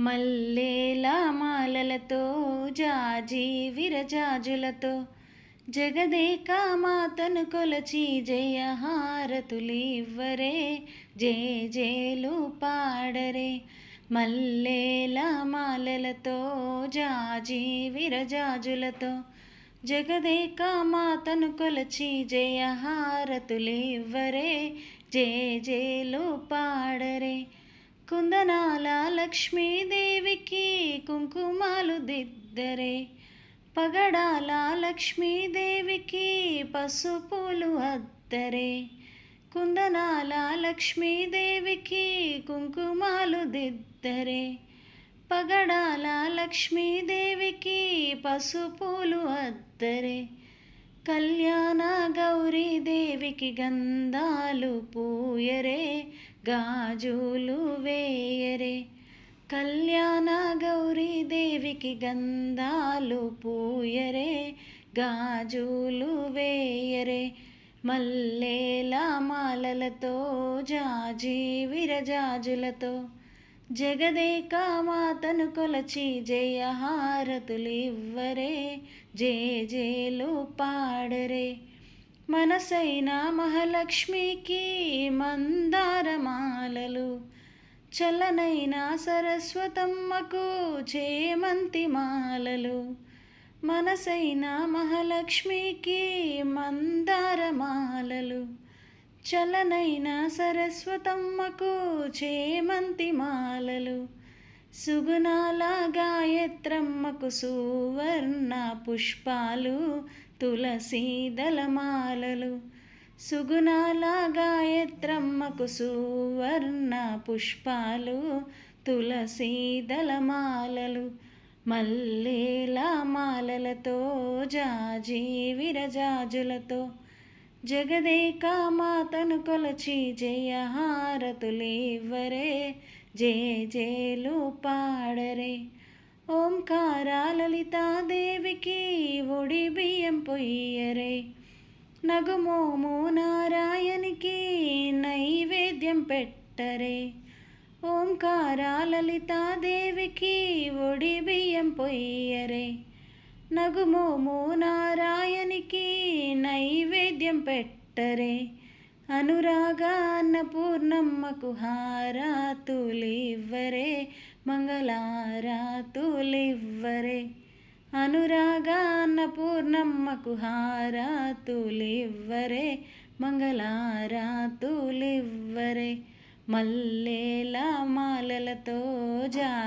మల్లేల మాలలతో జాజి విరజాజులతో. జగదేక మాతను కొలచి జయ హారతులివ్వరే జయ జేలు పాడరే. మల్లేల మాలలతో జాజి విరజాజులతో. జగదేక మాతను కొలచి జయ హారతులివ్వరే జయ జేలు పాడరే. కుందనాల లక్ష్మీదేవికి కుంకుమాలు దిద్దరే. పగడాల లక్ష్మీదేవికి పసుపులు అద్దరే. కుందనాల లక్ష్మీదేవికి కుంకుమాలు దిద్దరే. పగడాల లక్ష్మీదేవికి పసుపులు అద్దరే. కళ్యాణ గౌరీ దేవికి గంధాలు పూయరే గాజులు వేయరే. కళ్యాణ గౌరీ దేవికి గంధాలు పూయరే గాజులు వేయరే. మల్లేల మాలలతో జాజీ విరజాజులతో జగదేక మాతను కొలచి జయహారతులివ్వరే జయ జేలు పాడరే. మనసైన మహాలక్ష్మికి మందారమాలలు చల్లనైన సరస్వతమ్మకు చేమంతి మాలలు మనసైన మహాలక్ష్మికి మందారమాలలు చలనైన సరస్వతమ్మకు చేమంతి మాలలు. సుగుణాల గాయత్రమ్మకు సువర్ణ పుష్పాలు తులసీదళమాలలు సుగుణాల గాయత్రమ్మకు సువర్ణ పుష్పాలు తులసీదళమాలలు మల్లేలా మాలలతో జాజీ విరజాజులతో జగదేక మాతను కొలచి జయ హారతులివ్వరే జయ జయలు పాడరే. ఓంకార లలితాదేవికి ఒడి బియ్యం పొయ్యరే. నగుమోము నారాయణికి నైవేద్యం పెట్టరే. ఓంకార లలితాదేవికి ఒడి బియ్యం పొయ్యరే. నగుమోము నారాయణికి నైవేద్యం పెట్టరే. అనురాగాన్న పూర్ణమ్మకు హారాతులివ్వరే మంగళారాతులివ్వరే. అనురాగాన్న పూర్ణమ్మకు హారాతులివ్వరే మంగళారాతులివ్వరే. మల్లేల మాలలతో జా